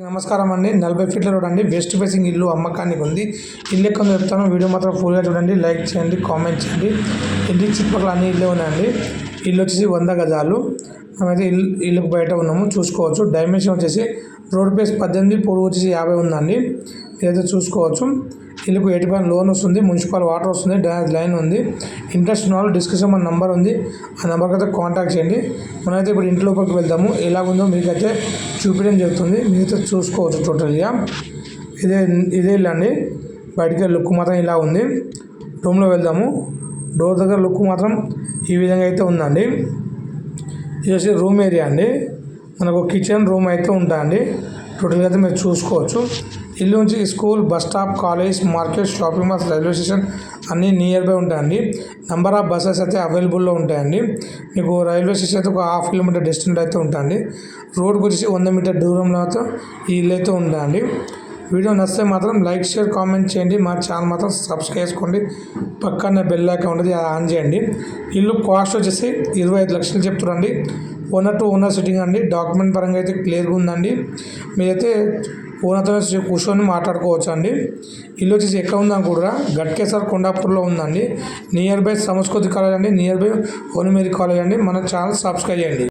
నమస్కారం అండి. నలభై ఫీట్ల రోడ్ అండి. వెస్ట్ ఫేసింగ్ ఇల్లు అమ్మకానికి ఉంది. ఇల్లు ఎక్కడ చెప్తాను. వీడియో మాత్రం ఫుల్గా చూడండి. లైక్ చేయండి కామెంట్ చేయండి. ఇంటి చుట్టుపక్కల అన్ని ఇల్లే ఉన్నాయండి. ఇల్లు వచ్చేసి వంద గజాలు. మేమైతే ఇల్లు ఇల్లుకు బయట ఉన్నాము. చూసుకోవచ్చు. డైమెన్షన్ వచ్చేసి రోడ్ ప్లేస్ పద్దెనిమిది పొడవు వచ్చేసి యాభై ఉందండి. మీరైతే చూసుకోవచ్చు. ఇల్లుకు ఎయిటీ పైన లోన్ వస్తుంది మున్సిపల్ వాటర్ వస్తుంది డ్రైనేజ్ లైన్ ఉంది ఇంట్రెస్ట్ ఉన్న వాళ్ళు డిస్క్రిప్షన్ మన నెంబర్ ఉంది ఆ నెంబర్కి అయితే కాంటాక్ట్ చేయండి. మనమైతే ఇప్పుడు ఇంటి లోపలికి వెళ్దాము. ఎలాగుందో మీకైతే చూపించడం జరుగుతుంది. మీరైతే చూసుకోవచ్చు టోటల్గా. ఇదే ఇదే ఇల్లు అండి. బయటికి లుక్ మాత్రం ఇలా ఉంది. రూమ్లో వెళ్దాము. డోర్ దగ్గర లుక్ మాత్రం ఈ విధంగా అయితే ఉందండి. ఇది వచ్చి రూమ్ ఏరియా అండి. మనకు కిచెన్ రూమ్ అయితే ఉంటాయండి. టోటల్గా అయితే మీరు చూసుకోవచ్చు. ఇల్లు నుంచి school bus stop college market shopping malls railway station అన్నీ నియర్ బై ఉంటాయండి. నంబర్ ఆఫ్ బస్సెస్ అయితే అవైలబుల్లో ఉంటాయండి. మీకు రైల్వే స్టేషన్ అయితే ఒక హాఫ్ కిలోమీటర్ డిస్టెంట్ అయితే ఉంటాయండి. రోడ్కి వచ్చేసి వంద మీటర్ దూరంలో అయితే ఈ ఇల్లు అయితే ఉంటాయండి వీడియో నచ్చితే మాత్రం లైక్ షేర్ కామెంట్ చేయండి. మా ఛానల్ మాత్రం సబ్స్క్రైబ్ చేసుకోండి. పక్కనే బెల్ ఐకాన్ ఉంటుంది అది ఆన్ చేయండి. ఇల్లు కాస్ట్ వచ్చేసి ఇరవై ఐదు లక్షలు చెప్తున్నారండి. ఓనర్ టు ఓనర్ సిట్టింగ్ అండి. డాక్యుమెంట్ పరంగా అయితే క్లియర్గా ఉందండి. మీరైతే ఓనర్తో కూర్చొని మాట్లాడుకోవచ్చు అండి ఇల్లు వచ్చేసి ఎక్కడ ఉందనుకుంటారా కూడా గట్కేసర్ కొండాపూర్లో ఉందండి. నియర్ బై సంస్కృతి కాలేజ్ అండి నియర్ బై ఓనిమేరి కాలేజ్ అండి మన ఛానల్ సబ్స్క్రైబ్ చేయండి.